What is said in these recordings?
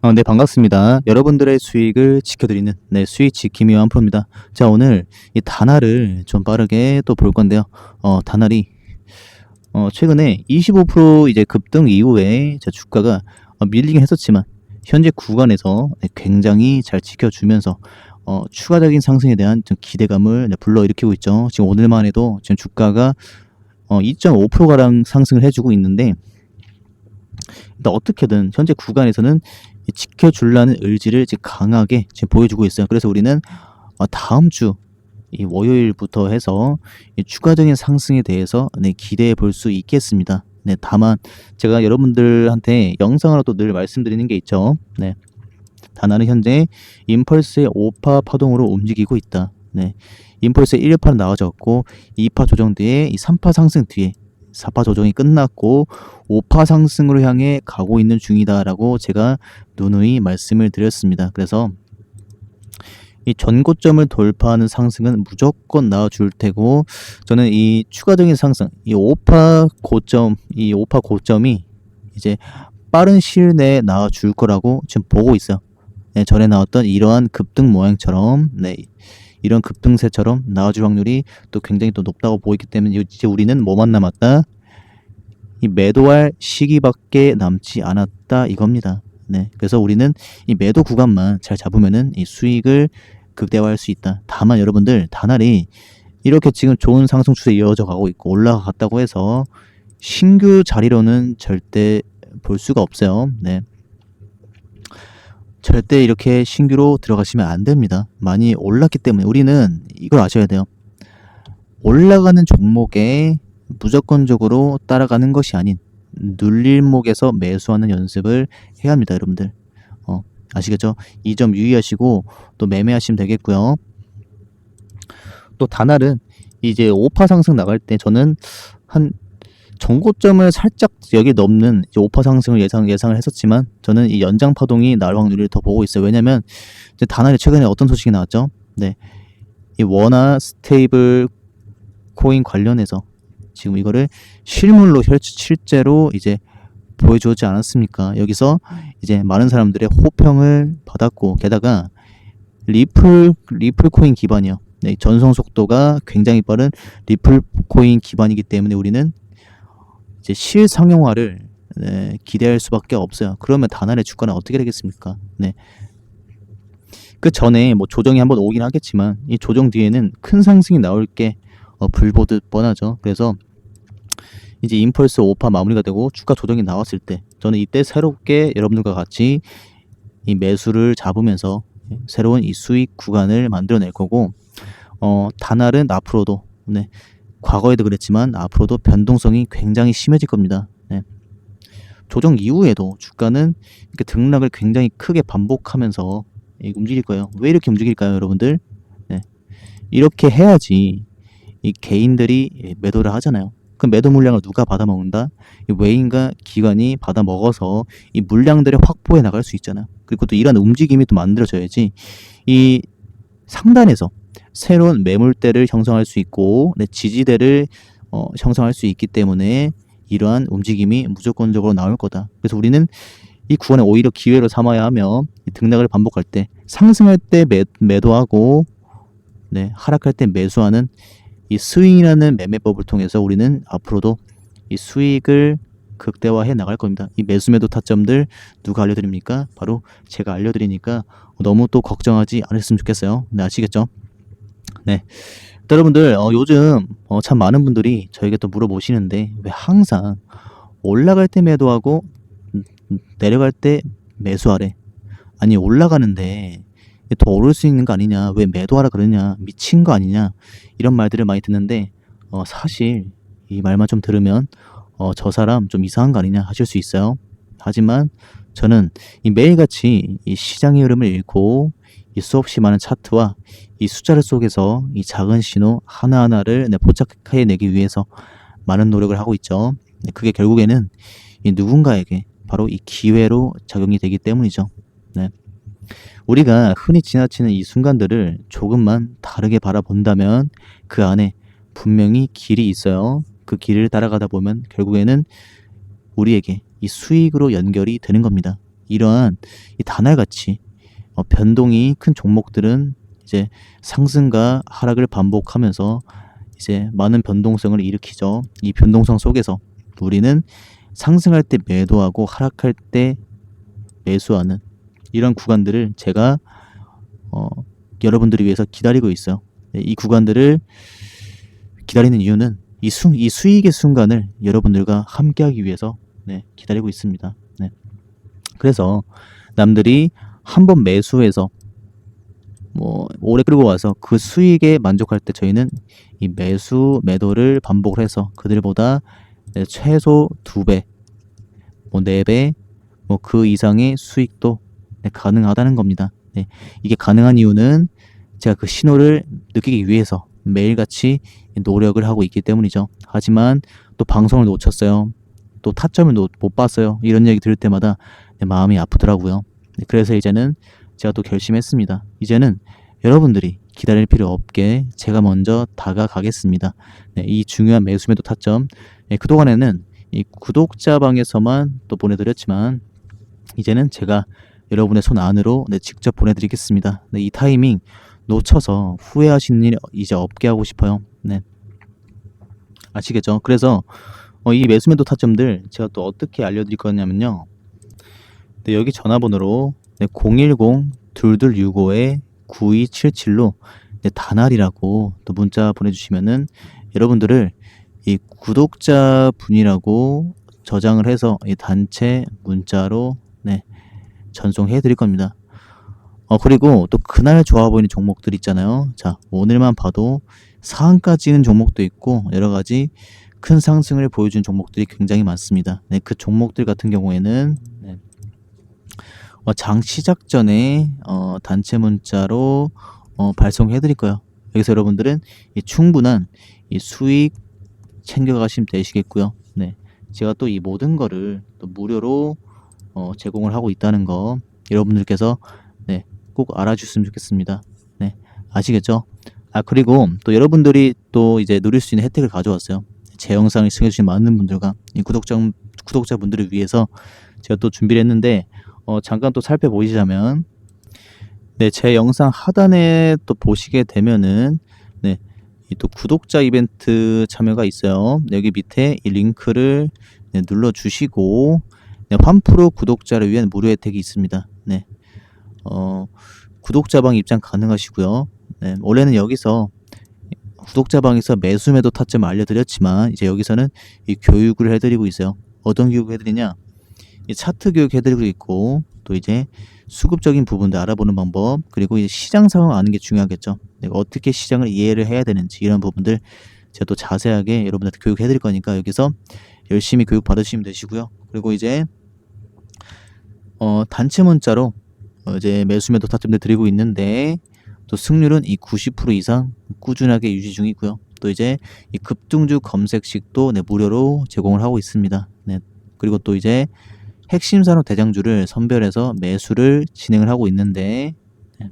어, 네, 반갑습니다. 여러분들의 수익을 지켜드리는 네, 수익 지킴이 완프로입니다. 자, 오늘 이 다날을 좀 빠르게 또 볼 건데요. 어, 다날이 어, 최근에 25% 이제 급등 이후에 자, 주가가 어, 밀리긴 했었지만 현재 구간에서 네, 굉장히 잘 지켜주면서 어, 추가적인 상승에 대한 좀 기대감을 네, 불러일으키고 있죠. 지금 오늘만 해도 지금 주가가 어, 2.5%가량 상승을 해주고 있는데 어떻게든 현재 구간에서는 이 지켜주려는 의지를 지금 강하게 지금 보여주고 있어요. 그래서 우리는 어, 다음 주 이 월요일부터 해서 이 추가적인 상승에 대해서 네, 기대해 볼 수 있겠습니다. 네, 다만 제가 여러분들한테 영상으로 또 늘 말씀드리는 게 있죠. 네. 다나는 현재 임펄스의 5파 파동으로 움직이고 있다. 네. 임펄스의 1파는 나와졌고 2파 조정 뒤에 이 3파 상승 뒤에 4파 조정이 끝났고 5파 상승으로 향해 가고 있는 중이다라고 제가 누누이 말씀을 드렸습니다. 그래서 이 전고점을 돌파하는 상승은 무조건 나와줄 테고 저는 이 추가적인 상승, 이 5파 고점, 이 5파 고점이 이제 빠른 시일 내에 나와줄 거라고 지금 보고 있어요. 네, 전에 나왔던 이러한 급등 모양처럼 네, 이런 급등세처럼 나와줄 확률이 또 굉장히 또 높다고 보이기 때문에 이제 우리는 뭐만 남았다? 이 매도할 시기밖에 남지 않았다 이겁니다. 네, 그래서 우리는 이 매도 구간만 잘 잡으면은 이 수익을 극대화할 수 있다. 다만 여러분들 다날이 이렇게 지금 좋은 상승 추세 이어져 가고 있고 올라갔다고 해서 신규 자리로는 절대 볼 수가 없어요. 네. 절대 이렇게 신규로 들어가시면 안 됩니다. 많이 올랐기 때문에 우리는 이걸 아셔야 돼요. 올라가는 종목에 무조건적으로 따라가는 것이 아닌 눌릴목에서 매수하는 연습을 해야 합니다, 여러분들. 어, 아시겠죠? 이 점 유의하시고 또 매매하시면 되겠고요. 또 다날은 이제 5파 상승 나갈 때 저는 한 전고점을 살짝 여기 넘는 이제 5파 상승을 예상 예상을 했었지만 저는 이 연장 파동이 나올 확률을 더 보고 있어요. 왜냐면 이제 다날이 최근에 어떤 소식이 나왔죠? 네. 이 원화 스테이블 코인 관련해서 지금 이거를 실물로 혈- 실제로 이제 보여주지 않았습니까? 여기서 이제 많은 사람들의 호평을 받았고 게다가 리플 리플 코인 기반이요. 네, 전송 속도가 굉장히 빠른 리플 코인 기반이기 때문에 우리는 이제 실상용화를 네, 기대할 수밖에 없어요. 그러면 다날의 주가는 어떻게 되겠습니까? 네. 그 전에 뭐 조정이 한번 오긴 하겠지만 이 조정 뒤에는 큰 상승이 나올 게 어, 불보듯 뻔하죠. 그래서 이제 임펄스 5파 마무리가 되고 주가 조정이 나왔을 때 저는 이때 새롭게 여러분들과 같이 이 매수를 잡으면서 새로운 이 수익 구간을 만들어낼 거고 어 다날은 앞으로도 네 과거에도 그랬지만 앞으로도 변동성이 굉장히 심해질 겁니다. 네. 조정 이후에도 주가는 이렇게 등락을 굉장히 크게 반복하면서 이 움직일 거예요. 왜 이렇게 움직일까요, 여러분들? 네. 이렇게 해야지 이 개인들이 매도를 하잖아요. 그 매도 물량을 누가 받아먹는다? 이 외인과 기관이 받아먹어서 이 물량들을 확보해 나갈 수 있잖아요. 그리고 또 이런 움직임이 또 만들어져야지 이 상단에서 새로운 매물대를 형성할 수 있고 네, 지지대를 어, 형성할 수 있기 때문에 이러한 움직임이 무조건적으로 나올 거다. 그래서 우리는 이 구간에 오히려 기회로 삼아야 하며 이 등락을 반복할 때 상승할 때 매, 매도하고 네, 하락할 때 매수하는 이 스윙이라는 매매법을 통해서 우리는 앞으로도 이 수익을 극대화해 나갈 겁니다. 이 매수 매도 타점들 누가 알려드립니까? 바로 제가 알려드리니까 너무 또 걱정하지 않으셨으면 좋겠어요. 네, 아시겠죠? 네. 또 여러분들, 어, 요즘 어, 참 많은 분들이 저에게 또 물어보시는데 왜 항상 올라갈 때 매도하고 음, 음, 내려갈 때 매수하래? 아니, 올라가는데 더 오를 수 있는 거 아니냐? 왜 매도하라 그러냐? 미친 거 아니냐? 이런 말들을 많이 듣는데 어, 사실 이 말만 좀 들으면 어, 저 사람 좀 이상한 거 아니냐 하실 수 있어요. 하지만 저는 이 매일같이 이 시장의 흐름을 읽고 이 수없이 많은 차트와 이 숫자를 속에서 이 작은 신호 하나하나를 네, 포착해 내기 위해서 많은 노력을 하고 있죠. 네, 그게 결국에는 이 누군가에게 바로 이 기회로 작용이 되기 때문이죠. 네. 우리가 흔히 지나치는 이 순간들을 조금만 다르게 바라본다면 그 안에 분명히 길이 있어요. 그 길을 따라가다 보면 결국에는 우리에게 이 수익으로 연결이 되는 겁니다. 이러한 이 단알같이 어, 변동이 큰 종목들은 이제 상승과 하락을 반복하면서 이제 많은 변동성을 일으키죠. 이 변동성 속에서 우리는 상승할 때 매도하고 하락할 때 매수하는 이런 구간들을 제가 어, 여러분들을 위해서 기다리고 있어요. 네, 이 구간들을 기다리는 이유는 이, 수, 이 수익의 순간을 여러분들과 함께하기 위해서 네, 기다리고 있습니다. 네. 그래서 남들이 한 번 매수해서 뭐 오래 끌고 와서 그 수익에 만족할 때 저희는 이 매수 매도를 반복을 해서 그들보다 네, 최소 두 배, 뭐 네 배, 뭐 그 이상의 수익도 네, 가능하다는 겁니다. 네, 이게 가능한 이유는 제가 그 신호를 느끼기 위해서 매일같이 노력을 하고 있기 때문이죠. 하지만 또 방송을 놓쳤어요. 또 타점을 놓- 못 봤어요. 이런 얘기 들을 때마다 내 마음이 아프더라고요. 네, 그래서 이제는 제가 또 결심했습니다. 이제는 여러분들이 기다릴 필요 없게 제가 먼저 다가가겠습니다. 네, 이 중요한 매수매도 타점. 네, 그동안에는 이 구독자방에서만 또 보내드렸지만 이제는 제가 여러분의 손 안으로 네, 직접 보내드리겠습니다. 네, 이 타이밍 놓쳐서 후회하시는 일 이제 없게 하고 싶어요. 네. 아시겠죠? 그래서 어, 이 매수매도 타점들 제가 또 어떻게 알려드릴 거냐면요. 네, 여기 전화번호로 네, 010-2265-9277로 네, 다날이라고 또 문자 보내주시면은 여러분들을 이 구독자 분이라고 저장을 해서 이 단체 문자로 네, 전송해 드릴 겁니다. 어, 그리고 또 그날 좋아 보이는 종목들 있잖아요. 자, 오늘만 봐도 상한가 찍은 종목도 있고 여러 가지 큰 상승을 보여준 종목들이 굉장히 많습니다. 네, 그 종목들 같은 경우에는 네, 어, 장 시작 전에 어, 단체 문자로 어, 발송해 드릴 거예요. 여기서 여러분들은 이 충분한 이 수익 챙겨가시면 되시겠고요. 네, 제가 또 이 모든 거를 또 무료로 어, 제공을 하고 있다는 거 여러분들께서 네, 꼭 알아주셨으면 좋겠습니다. 네, 아시겠죠? 아 그리고 또 여러분들이 또 이제 누릴 수 있는 혜택을 가져왔어요. 제 영상을 시청해주신 많은 분들과 이 구독자 구독자분들을 위해서 제가 또 준비를 했는데 어, 잠깐 또 살펴보시자면 네, 제 영상 하단에 또 보시게 되면은 네, 이또 구독자 이벤트 참여가 있어요. 여기 밑에 이 링크를 네, 눌러 주시고 네, 환프로 구독자를 위한 무료 혜택이 있습니다. 네. 어, 구독자방 입장 가능하시고요. 네, 원래는 여기서 구독자방에서 매수 매도 타점 알려드렸지만 이제 여기서는 이 교육을 해드리고 있어요. 어떤 교육을 해드리냐? 이 차트 교육 해드리고 있고 또 이제 수급적인 부분들 알아보는 방법 그리고 이제 시장 상황 아는 게 중요하겠죠. 내가 어떻게 시장을 이해를 해야 되는지 이런 부분들 제가 또 자세하게 여러분들한테 교육해 드릴 거니까 여기서 열심히 교육 받으시면 되시고요. 그리고 이제 어, 단체 문자로 어, 이제 매수 매도 타점들 드리고 있는데 또 승률은 이 90% 이상 꾸준하게 유지 중이고요. 또 이제 이 급등주 검색식도 네, 무료로 제공을 하고 있습니다. 네. 그리고 또 이제 핵심 산업 대장주를 선별해서 매수를 진행을 하고 있는데 네.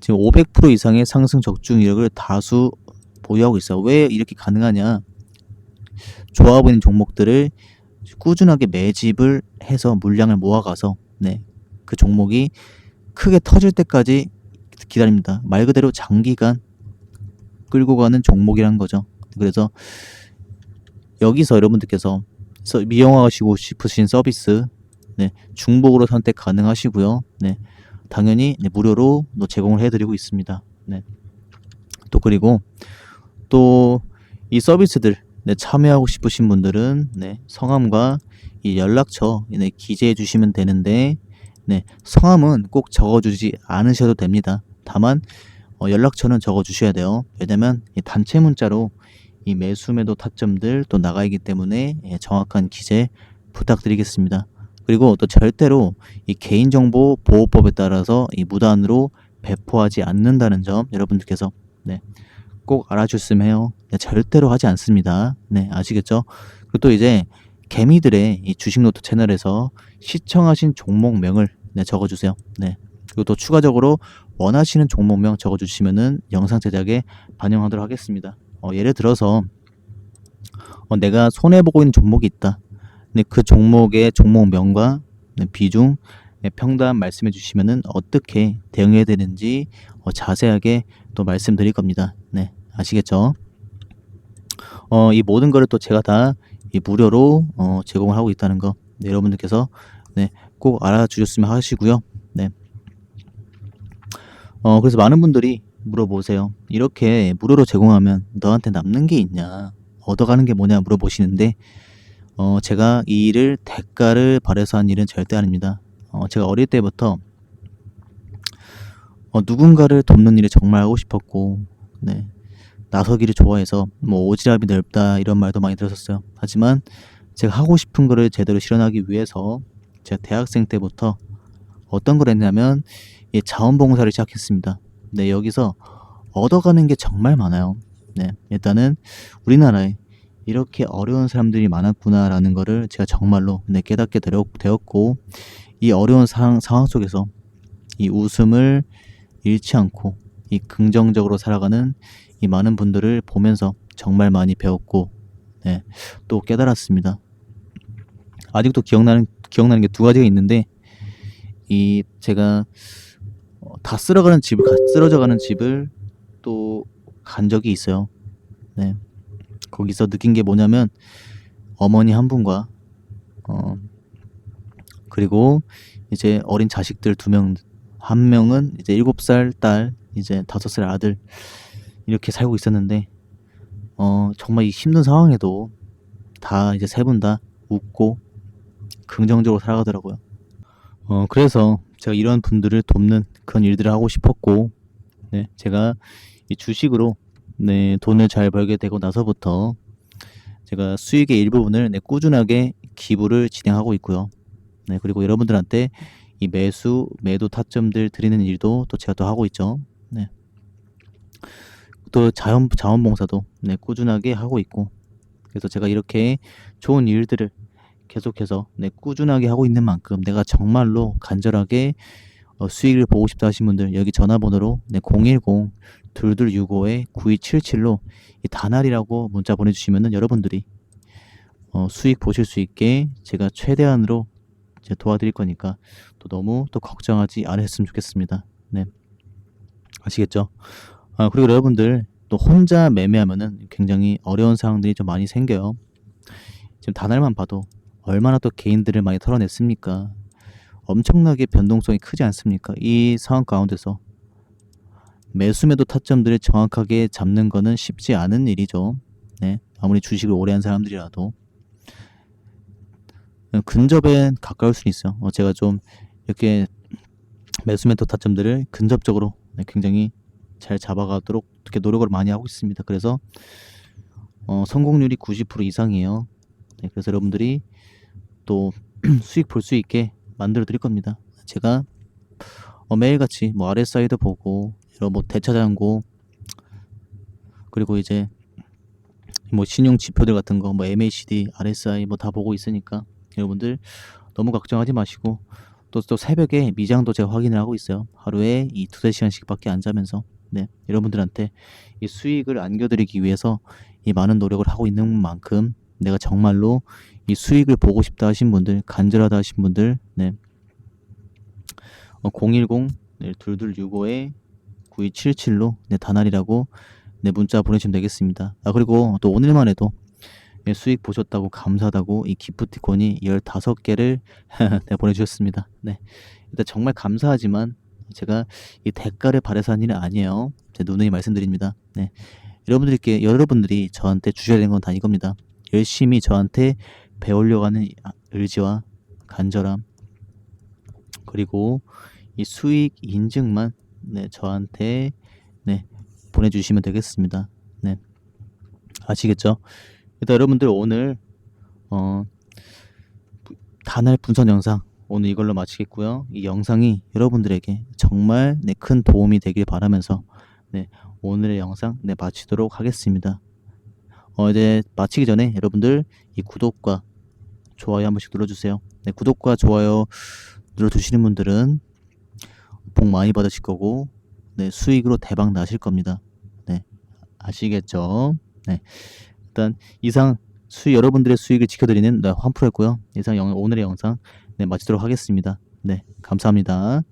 지금 500% 이상의 상승 적중 이력을 다수 보유하고 있어요. 왜 이렇게 가능하냐? 좋아 보이는 종목들을 꾸준하게 매집을 해서 물량을 모아가서 네, 그 종목이 크게 터질 때까지 기다립니다. 말 그대로 장기간 끌고 가는 종목이란 거죠. 그래서 여기서 여러분들께서 서- 이용하시고 싶으신 서비스 네, 중복으로 선택 가능하시고요. 네, 당연히 네, 무료로 또 제공을 해드리고 있습니다. 네. 또 그리고 또 이 서비스들 네, 참여하고 싶으신 분들은 네, 성함과 이 연락처 네, 기재해 주시면 되는데 네, 성함은 꼭 적어주지 않으셔도 됩니다. 다만 어, 연락처는 적어주셔야 돼요. 왜냐면 이 단체 문자로 이 매수 매도 타점들 또 나가 있기 때문에 예, 정확한 기재 부탁드리겠습니다. 그리고 또 절대로 이 개인정보 보호법에 따라서 이 무단으로 배포하지 않는다는 점 여러분들께서 네, 꼭 알아주셨으면 해요. 네, 절대로 하지 않습니다. 네, 아시겠죠? 그리고 또 이제 개미들의 이 주식노트 채널에서 시청하신 종목명을 네, 적어주세요. 네. 그리고 또 추가적으로 원하시는 종목명 적어주시면은 영상 제작에 반영하도록 하겠습니다. 어, 예를 들어서 어, 내가 손해 보고 있는 종목이 있다. 근데 그 종목의 종목명과 네, 비중 네, 평단 말씀해 주시면은 어떻게 대응해야 되는지 어, 자세하게 또 말씀드릴 겁니다. 네, 아시겠죠? 어, 이 모든 거를 또 제가 다이 무료로 어, 제공을 하고 있다는 거 네, 여러분들께서 네, 꼭 알아주셨으면 하시고요. 네. 어, 그래서 많은 분들이 물어보세요. 이렇게 무료로 제공하면 너한테 남는 게 있냐? 얻어가는 게 뭐냐 물어보시는데 어, 제가 이 일을 대가를 바래서 한 일은 절대 아닙니다. 어, 제가 어릴 때부터 어, 누군가를 돕는 일을 정말 하고 싶었고, 네. 나서기를 좋아해서 뭐 오지랖이 넓다 이런 말도 많이 들었었어요. 하지만 제가 하고 싶은 거를 제대로 실현하기 위해서 제가 대학생 때부터 어떤 걸 했냐면 이 자원봉사를 시작했습니다. 네, 여기서 얻어가는 게 정말 많아요. 네, 일단은 우리나라에 이렇게 어려운 사람들이 많았구나라는 거를 제가 정말로 네, 깨닫게 되었고 이 어려운 상황, 상황 속에서 이 웃음을 잃지 않고 이 긍정적으로 살아가는 이 많은 분들을 보면서 정말 많이 배웠고 네, 또 깨달았습니다. 아직도 기억나는 기억나는 게 두 가지가 있는데 이 제가 어, 다 쓸어가는 집을 가- 쓰러져가는 집을 또 간 적이 있어요. 네. 거기서 느낀 게 뭐냐면 어머니 한 분과 어 그리고 이제 어린 자식들 두 명, 한 명은 이제 일곱 살 딸, 이제 다섯 살 아들 이렇게 살고 있었는데 어 정말 이 힘든 상황에도 다 이제 세 분 다 웃고 긍정적으로 살아가더라고요. 어 그래서 제가 이런 분들을 돕는 그런 일들을 하고 싶었고, 네 제가 이 주식으로 네 돈을 잘 벌게 되고 나서부터 제가 수익의 일부분을 네, 꾸준하게 기부를 진행하고 있고요. 네 그리고 여러분들한테 이 매수 매도 타점들 드리는 일도 또 제가 또 하고 있죠. 네. 또 자원 자원봉사도 네 꾸준하게 하고 있고 그래서 제가 이렇게 좋은 일들을 계속해서 네, 꾸준하게 하고 있는 만큼 내가 정말로 간절하게 어, 수익을 보고 싶다 하신 분들 여기 전화번호로 네, 010 2265에 9277로 이 다날이라고 문자 보내주시면은 여러분들이 어, 수익 보실 수 있게 제가 최대한으로 이제 도와드릴 거니까 또 너무 또 걱정하지 않으셨으면 좋겠습니다. 네, 아시겠죠? 아, 그리고 여러분들 또 혼자 매매하면은 굉장히 어려운 상황들이 좀 많이 생겨요. 지금 단알만 봐도 얼마나 또 개인들을 많이 털어냈습니까? 엄청나게 변동성이 크지 않습니까? 이 상황 가운데서 매수 매도 타점들을 정확하게 잡는 거는 쉽지 않은 일이죠. 네. 아무리 주식을 오래 한 사람들이라도. 근접에 가까울 수는 있어요. 어, 제가 좀 이렇게 매수 매도 타점들을 근접적으로 네, 굉장히 잘 잡아가도록 이렇게 노력을 많이 하고 있습니다. 그래서 어, 성공률이 90% 이상이에요. 네, 그래서 여러분들이 또 수익 볼 수 있게 만들어 드릴 겁니다. 제가 어, 매일같이 뭐 RSI도 보고 이런 뭐 대차장고 그리고 이제 뭐 신용 지표들 같은 거 뭐 MACD, RSI 뭐 다 보고 있으니까 여러분들 너무 걱정하지 마시고 또 또 새벽에 미장도 제가 확인을 하고 있어요. 하루에 이 두세 시간씩밖에 안 자면서 네 여러분들한테 이 수익을 안겨드리기 위해서 이 많은 노력을 하고 있는 만큼 내가 정말로 이 수익을 보고 싶다 하신 분들, 간절하다 하신 분들, 네. 어, 010 네, 2265에 9277로 네, 다날이라고 네, 문자 보내주시면 되겠습니다. 아, 그리고 또 오늘만 해도 네, 수익 보셨다고 감사하다고 이 기프티콘이 15개를 네, 보내주셨습니다. 네. 일단 정말 감사하지만 제가 이 대가를 바래서 한 일은 아니에요. 제 누누이 말씀드립니다. 네. 여러분들께, 여러분들이 저한테 주셔야 되는 건 다 이겁니다. 열심히 저한테 배우려고 하는 의지와 간절함 그리고 이 수익 인증만 네, 저한테 네, 보내주시면 되겠습니다. 네, 아시겠죠? 일단 여러분들 오늘 어, 부- 단알 분석 영상 오늘 이걸로 마치겠고요. 이 영상이 여러분들에게 정말 네, 큰 도움이 되길 바라면서 네, 오늘의 영상 네, 마치도록 하겠습니다. 어, 이제 마치기 전에 여러분들 이 구독과 좋아요 한 번씩 눌러주세요. 네, 구독과 좋아요 눌러주시는 분들은 복 많이 받으실 거고, 네, 수익으로 대박 나실 겁니다. 네, 아시겠죠? 네, 일단 이상 수 여러분들의 수익을 지켜드리는 네, 환프로였고요. 이상 영, 오늘의 영상 네, 마치도록 하겠습니다. 네, 감사합니다.